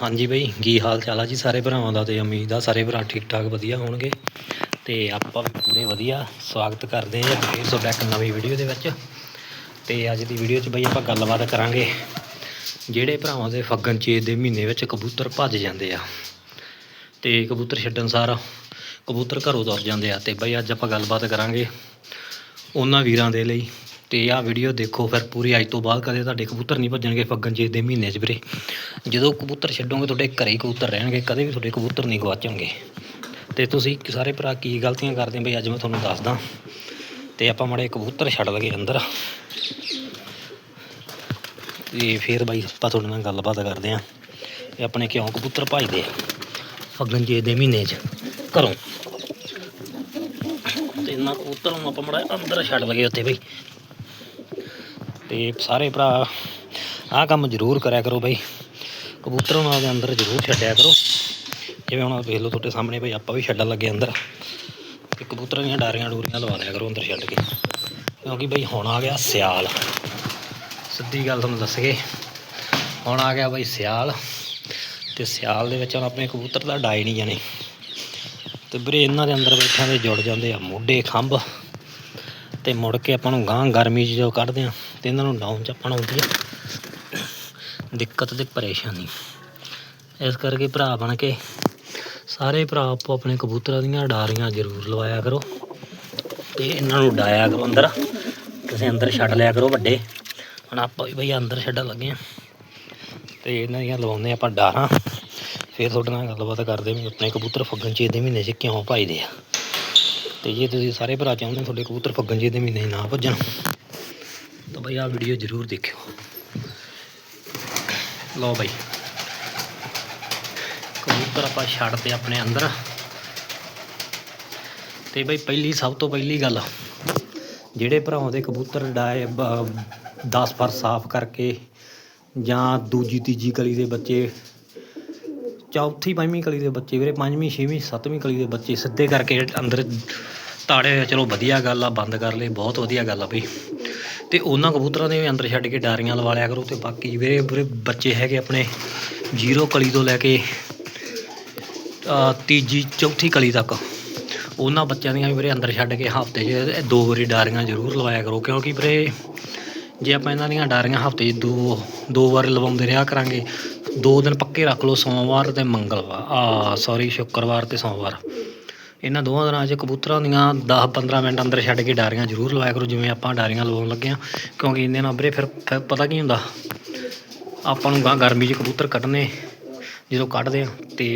ਹਾਂਜੀ ਬਈ, ਕੀ ਹਾਲ ਚਾਲ ਆ ਜੀ ਸਾਰੇ ਭਰਾਵਾਂ ਦਾ ਤੇ ਉਮੀਦ ਆ ਸਾਰੇ ਭਰਾ ਠੀਕ ਠਾਕ ਵਧੀਆ ਹੋਣਗੇ। ਤੇ ਆਪਾਂ ਵੀ ਪੂਰੇ ਵਧੀਆ, ਸਵਾਗਤ ਕਰਦੇ ਹਾਂ ਫਿਰ ਤੁਹਾਡਾ ਇੱਕ ਨਵੀਂ ਵੀਡੀਓ ਦੇ ਵਿੱਚ। ਤੇ ਅੱਜ ਦੀ ਵੀਡੀਓ 'ਚ ਬਈ ਆਪਾਂ ਗੱਲਬਾਤ ਕਰਾਂਗੇ, ਜਿਹੜੇ ਭਰਾਵਾਂ ਦੇ ਫੱਗਣ ਚੇਤ ਦੇ ਮਹੀਨੇ ਵਿੱਚ ਕਬੂਤਰ ਭੱਜ ਜਾਂਦੇ ਆ। ਤੇ ਕਬੂਤਰ ਛੱਡਣ ਸਾਰ ਕਬੂਤਰ ਘਰੋਂ ਤੁਰ ਜਾਂਦੇ ਆ। ਤੇ ਬਈ ਅੱਜ ਆਪਾਂ ਗੱਲਬਾਤ ਕਰਾਂਗੇ ਉਹਨਾਂ ਵੀਰਾਂ ਦੇ ਲਈ ਤੇ ਆਹ ਵੀਡੀਓ ਦੇਖੋ, ਫਿਰ ਪੂਰੀ ਅੱਜ ਤੋਂ ਬਾਅਦ ਕਦੇ ਤੁਹਾਡੇ ਕਬੂਤਰ ਨਹੀਂ ਭੱਜਣਗੇ ਫੱਗਣ ਚੇਤ ਦੇ ਮਹੀਨੇ 'ਚ ਵੀਰੇ। ਜਦੋਂ ਕਬੂਤਰ ਛੱਡੋਗੇ, ਤੁਹਾਡੇ ਘਰੇ ਹੀ ਕਬੂਤਰ ਰਹਿਣਗੇ, ਕਦੇ ਵੀ ਤੁਹਾਡੇ ਕਬੂਤਰ ਨਹੀਂ ਗਵਾਚਣਗੇ। ਤੇ ਤੁਸੀਂ ਸਾਰੇ ਭਰਾ ਕੀ ਗਲਤੀਆਂ ਕਰਦੇ ਬਈ ਅੱਜ ਮੈਂ ਤੁਹਾਨੂੰ ਦੱਸਦਾ। ਤੇ ਆਪਾਂ ਮਾੜੇ ਕਬੂਤਰ ਛੱਡ ਲਗੇ ਅੰਦਰ। ਤੇ ਫਿਰ ਬਾਈ ਆਪਾਂ ਤੁਹਾਡੇ ਨਾਲ ਗੱਲਬਾਤ ਕਰਦੇ ਆਂ ਤੇ ਆਪਣੇ ਕਿਉਂ ਕਬੂਤਰ ਭੱਜਦੇ ਆ ਫੱਗਣ ਚੇਤ ਦੇ ਮਹੀਨੇ 'ਚ ਘਰੋਂ। ਤੇ ਇਹਨਾਂ ਕਬੂਤਰਾਂ ਨੂੰ ਆਪਾਂ ਮਾੜਾ ਅੰਦਰ ਛੱਡ ਲਗੇ ਉੱਥੇ ਬਈ। ਤੇ ਸਾਰੇ ਭਰਾ ਆਹ ਕੰਮ ਜ਼ਰੂਰ ਕਰਿਆ ਕਰੋ ਬਈ। ਕਬੂਤਰਾਂ ਨੂੰ ਆਪਦੇ ਅੰਦਰ ਜ਼ਰੂਰ ਛੱਡਿਆ ਕਰੋ। ਜਿਵੇਂ ਹੁਣ ਵੇਖ ਲਓ ਤੁਹਾਡੇ ਸਾਹਮਣੇ ਬਈ ਆਪਾਂ ਵੀ ਛੱਡਣ ਲੱਗੇ ਅੰਦਰ। ਤੇ ਕਬੂਤਰਾਂ ਦੀਆਂ ਡਾਰੀਆਂ ਡੂਰੀਆਂ ਲਵਾ ਲਿਆ ਕਰੋ ਅੰਦਰ ਛੱਡ ਕੇ। ਕਿਉਂਕਿ ਬਈ ਹੁਣ ਆ ਗਿਆ ਸਿਆਲ। ਸਿੱਧੀ ਗੱਲ ਤੁਹਾਨੂੰ ਦੱਸ ਕੇ, ਹੁਣ ਆ ਗਿਆ ਬਈ ਸਿਆਲ। ਤੇ ਸਿਆਲ ਦੇ ਵਿੱਚ ਹੁਣ ਆਪਣੇ ਕਬੂਤਰ ਦਾ ਡਾਈ ਨਹੀਂ ਜਾਣੇ। ਤੇ ਵੀਰੇ ਇਹਨਾਂ ਦੇ ਅੰਦਰ ਬੈਠਿਆਂ ਦੇ ਜੁੜ ਜਾਂਦੇ ਆ ਮੋਢੇ ਖੰਭ। ਤੇ ਮੁੜ ਕੇ ਆਪਾਂ ਨੂੰ ਗਾਂ ਗਰਮੀ 'ਚ ਜਦੋਂ ਕੱਢਦੇ ਆ ਤੇ ਇਹਨਾਂ ਨੂੰ ਡਾਊਨ 'ਚ ਆਪਾਂ ਨੂੰ ਆਉਂਦੀ ਆ। ਦਿੱਕਤ ਤੇ ਪਰੇਸ਼ਾਨੀ। ਇਸ ਕਰਕੇ ਭਰਾ ਬਣ ਕੇ ਸਾਰੇ ਭਰਾ ਆਪੋ ਆਪਣੇ ਕਬੂਤਰਾਂ ਦੀਆਂ ਡਾਰੀਆਂ ਜ਼ਰੂਰ ਲਵਾਇਆ ਕਰੋ। ਤੇ ਇਹਨਾਂ ਨੂੰ ਡਾਇਆ ਕਰੋ ਅੰਦਰ। ਕਿਸੇ ਅੰਦਰ ਛੱਡ ਲਿਆ ਕਰੋ ਵੱਡੇ। ਹੁਣ ਆਪਾਂ ਵੀ ਬਈ ਅੰਦਰ ਛੱਡਣ ਲੱਗੇ ਆ। ਤੇ ਇਹਨਾਂ ਦੀਆਂ ਲਵਾਉਂਦੇ ਆਪਾਂ ਡਾਰਾਂ। ਫਿਰ ਤੁਹਾਡੇ ਨਾਲ ਗੱਲਬਾਤ ਕਰਦੇ ਵੀ ਆਪਣੇ ਕਬੂਤਰ ਫੱਗਣ 'ਚ ਦੇ ਮਹੀਨੇ 'ਚ ਕਿਉਂ ਭਜਦੇ ਆ। ਤੇ ਜੇ ਤੁਸੀਂ ਸਾਰੇ ਭਰਾ ਚਾਹੁੰਦੇ ਤੁਹਾਡੇ ਕਬੂਤਰ ਫੱਗਣ ਚੇਤ ਦੇ ਮਹੀਨੇ 'ਚ ਨਾ ਭੱਜਣ ਬਈ, ਆਹ ਵੀਡੀਓ ਜ਼ਰੂਰ ਦੇਖਿਓ। ਲਓ ਬਈ। ਕਬੂਤਰ ਆਪਾਂ ਛੱਡਦੇ ਆਪਣੇ ਅੰਦਰ। ਤੇ ਬਈ, ਪਹਿਲੀ, ਸਭ ਤੋਂ ਪਹਿਲੀ ਗੱਲ, ਜਿਹੜੇ ਭਰਾਵਾਂ ਦੇ ਕਬੂਤਰ ਡਾਏ 10 ਫਰ ਸਾਫ਼ ਕਰਕੇ, ਜਾਂ ਦੂਜੀ, ਤੀਜੀ ਕਲੀ ਦੇ ਬੱਚੇ, ਚੌਥੀ, ਪੰਜਵੀਂ ਕਲੀ ਦੇ ਬੱਚੇ ਵੀਰੇ, ਪੰਜਵੀਂ, ਛੇਵੀਂ, ਸੱਤਵੀਂ ਕਲੀ ਦੇ ਬੱਚੇ ਸਿੱਧੇ ਕਰਕੇ ਅੰਦਰ ਤਾੜੇ ਹੋਏ ਚਲੋ ਵਧੀਆ ਗੱਲ ਆ, ਬੰਦ ਕਰ ਲਏ, ਬਹੁਤ ਵਧੀਆ ਗੱਲ ਆ ਬਈ। ਤੇ ਉਹਨਾਂ ਕਬੂਤਰਾਂ ਦੇ ਵੀ ਅੰਦਰ ਛੱਡ ਕੇ ਡਾਰੀਆਂ ਲਵਾ ਲਿਆ ਕਰੋ ਤੇ ਬਾਕੀ ਵੀਰੇ ਵੀਰੇ ਬੱਚੇ ਹੈਗੇ ਆਪਣੇ ਜ਼ੀਰੋ ਕਲੀ ਤੋਂ ਲੈ ਕੇ ਤੀਜੀ ਚੌਥੀ ਕਲੀ ਤੱਕ। ਉਹਨਾਂ ਬੱਚਿਆਂ ਦੀਆਂ ਵੀ ਵੀਰੇ ਅੰਦਰ ਛੱਡ ਕੇ ਹਫ਼ਤੇ 'ਚ ਦੋ ਵਾਰੀ ਡਾਰੀਆਂ ਜ਼ਰੂਰ ਲਵਾਇਆ ਕਰੋ ਕਿਉਂਕਿ ਵੀਰੇ ਜੇ ਆਪਾਂ ਇਹਨਾਂ ਦੀਆਂ ਡਾਰੀਆਂ ਹਫ਼ਤੇ 'ਚ ਦੋ ਦੋ ਵਾਰ ਲਵਾਉਂਦੇ ਰਿਹਾ ਕਰਾਂਗੇ, ਦੋ ਦਿਨ ਪੱਕੇ ਰੱਖ ਲਓ ਸੋਮਵਾਰ ਤੇ ਮੰਗਲਵਾਰ। ਆ ਸੌਰੀ ਸ਼ੁੱਕਰਵਾਰ ਤੇ ਸੋਮਵਾਰ। ਇਹਨਾਂ ਦੋਵਾਂ ਦਿਨਾਂ 'ਚ ਕਬੂਤਰਾਂ ਦੀਆਂ 10-15 ਮਿੰਟ ਅੰਦਰ ਛੱਡ ਕੇ ਡਾਰੀਆਂ ਜ਼ਰੂਰ ਲਵਾਇਆ ਕਰੋ ਜਿਵੇਂ ਆਪਾਂ ਡਾਰੀਆਂ ਲਵਾਉਣ ਲੱਗੇ ਆ ਕਿਉਂਕਿ ਇਹਦੇ ਨਾਲ ਵੀਰੇ ਫਿਰ ਫਿਰ ਪਤਾ ਕੀ ਹੁੰਦਾ? ਆਪਾਂ ਨੂੰ ਗਾਂ ਗਰਮੀ 'ਚ ਕਬੂਤਰ ਕੱਢਣੇ ਜਦੋਂ ਕੱਢਦੇ ਆ ਤੇ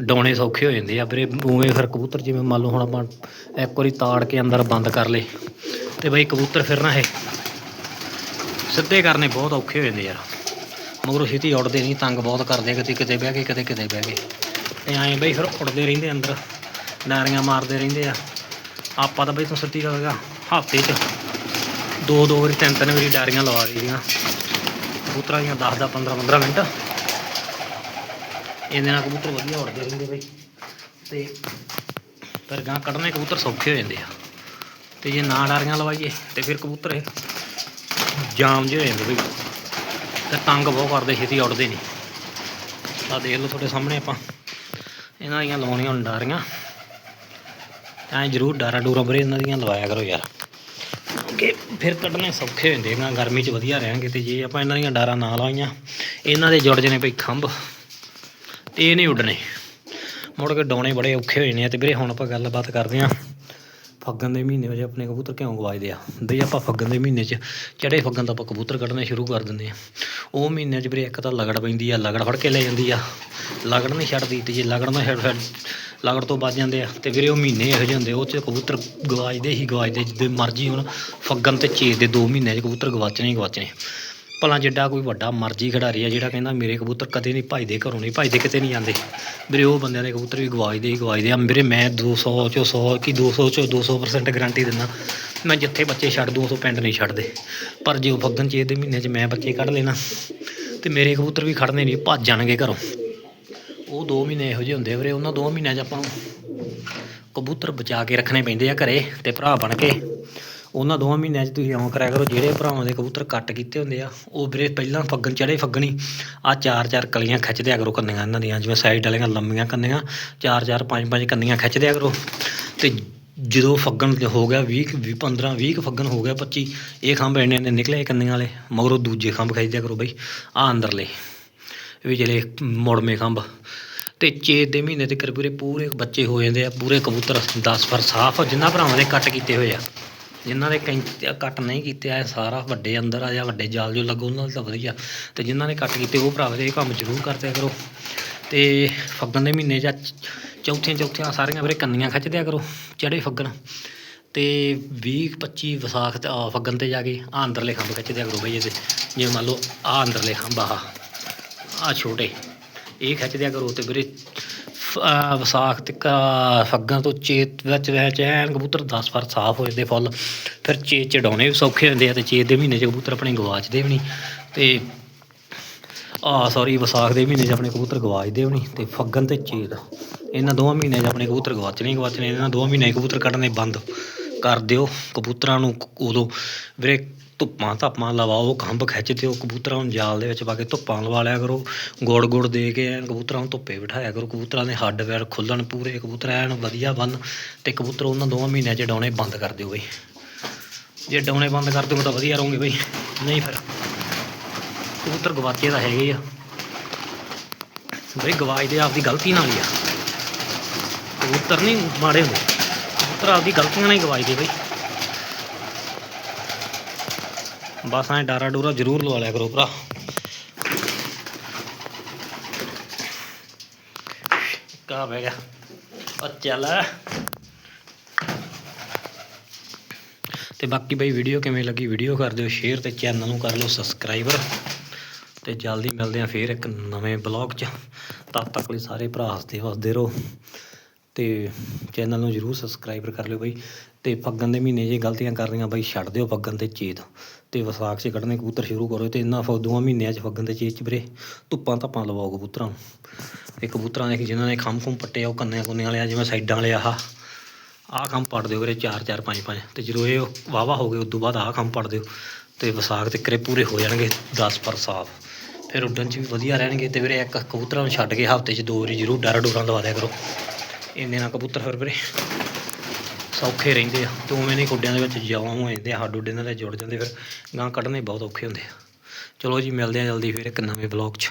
ਡਾਉਣੇ ਸੌਖੇ ਹੋ ਜਾਂਦੇ ਆ। ਵੀਰੇ ਉਵੇਂ ਫਿਰ ਕਬੂਤਰ ਜਿਵੇਂ ਮੰਨ ਲਓ ਹੁਣ ਆਪਾਂ ਇੱਕ ਵਾਰੀ ਤਾੜ ਕੇ ਅੰਦਰ ਬੰਦ ਕਰ ਲਏ ਤੇ ਬਈ ਕਬੂਤਰ ਫਿਰ ਨਾ ਇਹ ਸਿੱਧੇ ਕਰਨੇ ਬਹੁਤ ਔਖੇ ਹੋ ਜਾਂਦੇ ਯਾਰ। ਮਗਰੋਂ ਛੇਤੀ ਉੱਡਦੇ ਨਹੀਂ ਤੰਗ ਬਹੁਤ ਕਰਦੇ ਆ, ਕਿਤੇ ਕਿਤੇ ਬਹਿ ਕੇ ਕਿਤੇ ਕਿਤੇ ਬਹਿ ਕੇ ਤੇ ਐਂ ਬਈ ਫਿਰ ਉੱਡਦੇ ਰਹਿੰਦੇ ਅੰਦਰ। ਡਾਰੀਆਂ ਮਾਰਦੇ ਰਹਿੰਦੇ ਆ। ਆਪਾਂ ਤਾਂ ਬਈ ਤੂੰ ਸਿੱਧੀ ਗੱਲ ਆ ਹਫ਼ਤੇ 'ਚ ਦੋ ਦੋ ਵਾਰੀ, ਤਿੰਨ ਤਿੰਨ ਵਾਰੀ ਡਾਰੀਆਂ ਲਵਾ ਲਈਆਂ। ਕਬੂਤਰਾਂ ਦੀਆਂ 10 10 15 15 ਮਿੰਟ। ਇਹਦੇ ਨਾਲ ਕਬੂਤਰ ਵਧੀਆ ਉੱਡਦੇ ਰਹਿੰਦੇ ਬਈ। ਤੇ ਫਿਰ ਗਾਂ ਕੱਢਣੇ ਕਬੂਤਰ ਸੌਖੇ ਹੋ ਜਾਂਦੇ ਆ। ਤੇ ਜੇ ਨਾ ਡਾਰੀਆਂ ਲਵਾਈਏ, ਤੇ ਫਿਰ ਕਬੂਤਰ ਇਹ ਜਾਮ ਜਿਹੇ ਹੋ ਜਾਂਦੇ ਬਈ। ਤੇ ਤੰਗ ਬਹੁਤ ਕਰਦੇ, ਛੇਤੀ ਉੱਡਦੇ ਨਹੀਂ। ਆ ਦੇਖ ਲਓ ਤੁਹਾਡੇ ਸਾਹਮਣੇ ਆਪਾਂ। ਇਹਨਾਂ ਦੀਆਂ ਲਵਾਉਣੀਆਂ ਹੁਣ ਡਾਰੀਆਂ ਐਂ ਜ਼ਰੂਰ ਡਾਰਾ ਡੂਰਾ ਵੀਰੇ ਇਹਨਾਂ ਦੀਆਂ ਲਵਾਇਆ ਕਰੋ ਯਾਰ। ਕਿ ਫਿਰ ਕੱਢਣੇ ਸੌਖੇ ਹੁੰਦੇ ਨਾ ਗਰਮੀ 'ਚ ਵਧੀਆ ਰਹਿਣਗੇ ਤੇ ਜੇ ਆਪਾਂ ਇਹਨਾਂ ਦੀਆਂ ਡਾਰਾਂ ਨਾ ਲਾਈਆਂ ਇਹਨਾਂ ਦੇ ਜੁੜ ਜਣੇ ਭਈ ਖੰਭ ਤੇ ਇਹ ਨਹੀਂ ਉੱਡਣੇ। ਮੁੜ ਕੇ ਡਾਉਣੇ ਬੜੇ ਔਖੇ ਹੋ ਜਾਣੇ ਆ ਤੇ ਵੀਰੇ ਹੁਣ ਆਪਾਂ ਗੱਲਬਾਤ ਕਰਦੇ ਆਂ, ਫੱਗਣ ਦੇ ਮਹੀਨੇ ਵਿੱਚ ਆਪਣੇ ਕਬੂਤਰ ਕਿਉਂ ਗਵਾਜਦੇ ਆ? ਬਈ ਆਪਾਂ ਫੱਗਣ ਦੇ ਮਹੀਨੇ 'ਚ ਚੜੇ ਫੱਗਣ ਦਾ ਆਪਾਂ ਕਬੂਤਰ ਕੱਢਣੇ ਸ਼ੁਰੂ ਕਰ ਦਿੰਦੇ ਆ। ਉਹ ਮਹੀਨੇ 'ਚ ਵੀਰੇ ਇੱਕ ਤਾਂ ਲਗੜ ਪੈਂਦੀ ਆ, ਲਗੜ ਫੜ ਕੇ ਲੈ ਜਾਂਦੀ ਆ। ਲਗੜ ਨਹੀਂ ਛੱਡਦੀ ਤੇ ਜੇ ਲਗੜ ਨਾ ਛੱਡ ਫਿਰ ਲਗੜ ਤੋਂ ਵੱਜ ਜਾਂਦੇ ਆ ਤੇ ਵੀਰੇ ਉਹ ਮਹੀਨੇ ਇਹੋ ਜਿਹੇ ਹੁੰਦੇ, ਉਹ 'ਚ ਕਬੂਤਰ ਗਵਾਜਦੇ ਹੀ ਗਵਾਜਦੇ, ਜਿੱਦੇ ਮਰਜ਼ੀ ਹੁਣ, ਫੱਗਣ ਤੇ ਚੇਤ ਦੇ 2 ਮਹੀਨਿਆਂ 'ਚ ਕਬੂਤਰ ਗਵਾਚਣੇ ਹੀ ਗਵਾਚਣੇ। ਭਲਾ ਜਿੱਡਾ ਕੋਈ ਵੱਡਾ ਮਰਜ਼ੀ ਖਿਡਾਰੀ ਆ, ਜਿਹੜਾ ਕਹਿੰਦਾ ਮੇਰੇ ਕਬੂਤਰ ਕਦੇ ਨਹੀਂ ਭਜਦੇ ਘਰੋਂ ਨਹੀਂ ਭਜਦੇ, ਕਿਤੇ ਨਹੀਂ ਜਾਂਦੇ। ਵੀਰੇ ਉਹ ਬੰਦਿਆਂ ਦੇ ਕਬੂਤਰ ਵੀ ਗਵਾਜਦੇ ਹੀ ਗਵਾਜਦੇ ਆ। ਵੀਰੇ ਮੈਂ 200 ਚੋਂ 100 ਕੀ 200 ਚੋਂ 200% ਗਾਰੰਟੀ ਦਿੰਦਾ। ਮੈਂ ਜਿੱਥੇ ਬੱਚੇ ਛੱਡ ਦੂੰ, ਉਥੋਂ ਪਿੰਡ ਨਹੀਂ ਛੱਡਦੇ। ਪਰ ਜੇ ਉਹ ਫੱਗਣ ਚੇਤ ਦੇ ਮਹੀਨੇ 'ਚ ਮੈਂ ਬੱਚੇ ਕੱਢ ਲੈਣਾ, ਤੇ ਮੇਰੇ ਕਬੂਤਰ ਵੀ ਖੜਨੇ ਨਹੀਂ, ਭੱਜ ਜਾਣਗੇ ਘਰੋਂ। ਉਹ 2 ਮਹੀਨੇ ਇਹੋ ਜਿਹੇ ਹੁੰਦੇ ਆ ਵੀਰੇ, ਉਹਨਾਂ 2 ਮਹੀਨਿਆਂ 'ਚ ਆਪਾਂ ਨੂੰ ਕਬੂਤਰ ਬਚਾ ਕੇ ਰੱਖਣੇ ਪੈਂਦੇ ਆ ਘਰੇ ਤੇ ਭਰਾ ਬਣ ਕੇ। ਉਹਨਾਂ ਦੋਵਾਂ ਮਹੀਨਿਆਂ 'ਚ ਤੁਸੀਂ ਇਉਂ ਕਰਿਆ ਕਰੋ, ਜਿਹੜੇ ਭਰਾਵਾਂ ਦੇ ਕਬੂਤਰ ਕੱਟ ਕੀਤੇ ਹੁੰਦੇ ਆ, ਉਹ ਵੀਰੇ ਪਹਿਲਾਂ ਫੱਗਣ ਚੜੇ ਫੱਗਣੀ ਆ ਚਾਰ ਚਾਰ ਕਲੀਆਂ ਖਿੱਚ ਦਿਆ ਕਰੋ ਕੰਨੀਆਂ ਇਹਨਾਂ ਦੀਆਂ, ਜਿਵੇਂ ਸਾਈਡ ਵਾਲੀਆਂ ਲੰਮੀਆਂ ਕੰਨੀਆਂ, ਚਾਰ ਚਾਰ ਪੰਜ ਪੰਜ ਕੰਨੀਆਂ ਖਿੱਚ ਦਿਆ ਕਰੋ। ਤੇ ਜਦੋਂ ਫੱਗਣ ਹੋ ਗਿਆ 20 ਵੀਹ 15 20 ਕੁ ਫੱਗਣ ਹੋ ਗਿਆ 25 ਇਹ ਖੰਭ ਇੰਨੇ ਇੰਨੇ ਨਿਕਲੇ ਕੰਨੀਆਂ ਵਾਲੇ, ਮਗਰੋਂ ਦੂਜੇ ਖੰਭ ਖਿੱਚ ਦਿਆ ਕਰੋ ਬਈ ਆ ਅੰਦਰਲੇ। ਵੀ ਜਿਹੜੇ ਮੁੜਵੇਂ ਖੰਭ। ਤੇ ਚੇਤ ਦੇ ਮਹੀਨੇ ਤੇ ਪੂਰੇ ਪੂਰੇ ਬੱਚੇ ਹੋ ਜਾਂਦੇ ਆ, ਪੂਰੇ ਕਬੂਤਰ 10 ਫਰ ਸਾਫ਼, ਜਿੰਨਾ ਭਰਾਵਾਂ ਦੇ ਕੱਟ ਕੀਤੇ ਹੋਏ ਆ। ਜਿਨ੍ਹਾਂ ਦੇ ਕੈਂਚ ਕੱਟ ਨਹੀਂ ਕੀਤੇ ਆ ਸਾਰਾ ਵੱਡੇ ਅੰਦਰ ਆ ਜਾਂ ਵੱਡੇ ਜਾਲ ਜੋ ਲੱਗੋ, ਉਹਨਾਂ ਦਾ ਤਾਂ ਵਧੀਆ। ਤੇ ਜਿਨ੍ਹਾਂ ਨੇ ਕੱਟ ਕੀਤੇ, ਉਹ ਭਰਾਵਾਂ ਦੇ ਇਹ ਕੰਮ ਜ਼ਰੂਰ ਕਰਦੇ ਕਰੋ। ਤੇ ਫੱਗਣ ਦੇ ਮਹੀਨੇ ਜਾਂ ਚੌਥੀਆਂ ਚੌਥੀਆਂ ਸਾਰੀਆਂ ਵੀਰੇ ਕੰਨੀਆਂ ਖਿੱਚਦਿਆ ਕਰੋ, ਚੜੇ ਫੱਗਣ। ਤੇ 20 25 ਵਿਸਾਖ ਤੇ ਆਹ ਫੱਗਣ ਤੇ ਜਾ ਕੇ ਆ ਅੰਦਰਲੇ ਖੰਭ ਖਿੱਚਦਿਆ ਕਰੋ ਬਈ ਇਹਦੇ। ਜਿਵੇਂ ਮੰਨ ਲਓ ਆ ਅੰਦਰਲੇ ਖੰਭ ਆਹ। ਆ ਛੋਟੇ, ਇਹ ਖਿੱਚ ਦਿਆ ਕਰੋ ਤੇ ਵੀਰੇ, ਫ- ਵਿਸਾਖ ਤੇ ਫੱਗਣ ਤੋਂ ਚੇਤ ਵਿੱਚ ਵਿੱਚ ਐਨ ਕਬੂਤਰ 10 ਵਾਰ ਸਾਫ਼ ਹੋ ਜਾਂਦੇ ਫੁੱਲ, ਫਿਰ ਚੇਤ ਚੜਾਉਣੇ ਵੀ ਸੌਖੇ ਹੁੰਦੇ ਆ ਤੇ ਚੇਤ ਦੇ ਮਹੀਨੇ 'ਚ ਕਬੂਤਰ ਆਪਣੇ ਗਵਾਚਦੇ ਵੀ ਨਹੀਂ ਤੇ ਆ ਸੌਰੀ ਵਿਸਾਖ ਦੇ ਮਹੀਨੇ 'ਚ ਆਪਣੇ ਕਬੂਤਰ ਗਵਾਚਦੇ ਵੀ ਨਹੀਂ ਤੇ ਫੱਗਣ ਤੇ ਚੇਤ ਇਹਨਾਂ ਦੋਵਾਂ ਮਹੀਨਿਆਂ 'ਚ ਆਪਣੇ ਕਬੂਤਰ ਗਵਾਚਣੇ ਗਵਾਚਣੇ, ਇਹਨਾਂ ਦੋਵਾਂ ਮਹੀਨੇ ਕਬੂਤਰ ਕੱਢਣੇ ਬੰਦ। ਕਰ ਦਿਓ। ਕਬੂਤਰਾਂ ਨੂੰ ਉਦੋਂ ਵੀਰੇ ਧੁੱਪਾਂ ਧਾਪਾਂ ਲਵਾਓ, ਖੰਭ ਖਿੱਚ ਦਿਓ, ਕਬੂਤਰਾਂ ਨੂੰ ਜਾਲ ਦੇ ਵਿੱਚ ਪਾ ਕੇ ਧੁੱਪਾਂ ਲਵਾ ਲਿਆ ਕਰੋ। ਗੁੜ ਗੁੜ ਦੇ ਕੇ ਐਨ ਕਬੂਤਰਾਂ ਨੂੰ ਧੁੱਪੇ ਬਿਠਾਇਆ ਕਰੋ। ਕਬੂਤਰਾਂ ਦੇ ਹੱਡ ਪੈਰ ਖੁੱਲਣ ਪੂਰੇ, ਕਬੂਤਰ ਐਨ ਵਧੀਆ ਬਣ ਤੇ ਕਬੂਤਰ ਉਹਨਾਂ ਦੋਵਾਂ ਮਹੀਨਿਆਂ 'ਚ ਡਾਉਣੇ ਬੰਦ ਕਰ ਦਿਓ ਬਈ। ਜੇ ਡਾਉਣੇ ਬੰਦ ਕਰ ਦਿਓ ਤਾਂ ਵਧੀਆ ਰਹੋਗੇ ਬਈ। ਨਹੀਂ ਫਿਰ ਕਬੂਤਰ ਗਵਾਚੇ ਤਾਂ ਹੈਗੇ ਆ। ਬਈ ਗਵਾਚਦੇ ਆਪਦੀ ਗਲਤੀ ਨਾਲ ਹੀ ਆ। ਕਬੂਤਰ ਨਹੀਂ ਮਾੜੇ ਹੁੰਦੇ। ਕਬੂਤਰ ਆਪਦੀ ਗਲਤੀਆਂ ਨਾਲ ਹੀ ਗਵਾਚਦੇ ਬਈ। ਬਸ ਐਂ ਡਾਰਾ ਡੂਰਾ ਜ਼ਰੂਰ ਲਵਾ ਲਿਆ ਕਰੋ ਭਰਾ। ਕਾ ਬਹਿ ਗਿਆ? ਉਹ ਚੱਲ। ਤੇ ਬਾਕੀ ਬਈ ਵੀਡੀਓ ਕਿਵੇਂ ਲੱਗੀ ਵੀਡੀਓ ਕਰ ਦਿਓ ਸ਼ੇਅਰ ਤੇ ਚੈਨਲ ਨੂੰ ਕਰ ਲਓ ਸਬਸਕ੍ਰਾਈਬਰ ਤੇ ਜਲਦੀ ਮਿਲਦੇ ਆ ਫੇਰ ਇੱਕ ਨਵੇਂ ਬਲੌਗ 'ਚ। ਤਦ ਤੱਕ ਲਈ ਸਾਰੇ ਭਰਾ ਹੱਸਦੇ ਹੱਸਦੇ ਰਹੋ। ਅਤੇ ਚੈਨਲ ਨੂੰ ਜਰੂਰ ਸਬਸਕ੍ਰਾਈਬਰ ਕਰ ਲਿਓ ਬਾਈ ਅਤੇ ਫੱਗਣ ਦੇ ਮਹੀਨੇ ਜੇ ਗਲਤੀਆਂ ਕਰਨੀਆਂ ਬਈ, ਛੱਡ ਦਿਓ ਫੱਗਣ ਤੇ ਚੇਤ ਅਤੇ ਵਿਸਾਖ 'ਚ ਕੱਢਣੇ ਕਬੂਤਰ ਸ਼ੁਰੂ ਕਰੋ ਅਤੇ ਇਹਨਾਂ ਫੌ ਦੋਵਾਂ ਮਹੀਨਿਆਂ 'ਚ ਫੱਗਣ ਤੇ ਚੇਤ 'ਚ ਵੀਰੇ ਧੁੱਪਾਂ ਧੱਪਾਂ ਲਵਾਓ ਕਬੂਤਰਾਂ ਨੂੰ ਇਹ ਕਬੂਤਰਾਂ ਦੇ ਜਿਨ੍ਹਾਂ ਨੇ ਖੰਭ ਖੁੰਮ ਪੱਟੇ ਉਹ ਕੰਨਿਆਂ ਕੁੰਨਿਆਂ ਵਾਲੇ ਆ ਜਿਵੇਂ ਸਾਈਡਾਂ ਵਾਲੇ ਆਹ ਆਹ ਕੰਮ ਪੜ ਦਿਓ ਵੀਰੇ 4 4 5 5 ਤੇ ਜਦੋਂ ਇਹ ਵਾਵਾ ਹੋ ਗਏ ਉਸ ਤੋਂ ਬਾਅਦ ਆਹ ਖੰਭ ਪੜ ਦਿਓ ਤੇ ਵਿਸਾਖ ਤੇ ਕਰੇ ਪੂਰੇ ਹੋ ਜਾਣਗੇ 10 ਪਰ ਸਾਫ਼ ਫਿਰ ਉੱਡਣ 'ਚ ਵੀ ਵਧੀਆ ਰਹਿਣਗੇ ਤੇ ਵੀਰੇ ਇੱਕ ਕਬੂਤਰਾਂ ਨੂੰ ਛੱਡ ਕੇ ਹਫ਼ਤੇ 'ਚ ਦੋ ਵਾਰੀ ਜ਼ਰੂਰ ਡਰ ਡੋਰਾਂ ਲਵਾ ਦਿਆ ਕਰੋ। ਇੰਨੇ ਨਾਲ ਕਬੂਤਰ ਫਿਰ ਵੀਰੇ। ਸੌਖੇ ਰਹਿੰਦੇ ਆ। ਤੇ ਉਵੇਂ ਨਹੀਂ ਖੁੱਡਿਆਂ ਦੇ ਵਿੱਚ ਜਵਾਂ ਹੋ ਜਾਂਦੇ ਆ ਹੱਡ ਉੱਡੇ ਨਾਲ ਜੁੜ ਜਾਂਦੇ ਫਿਰ। ਗਾਂ ਕੱਢਣੇ ਬਹੁਤ ਔਖੇ ਹੁੰਦੇ ਆ। ਚਲੋ ਜੀ, ਮਿਲਦੇ ਆ ਜਲਦੀ ਫਿਰ ਇੱਕ ਨਵੇਂ ਬਲੌਗ 'ਚ।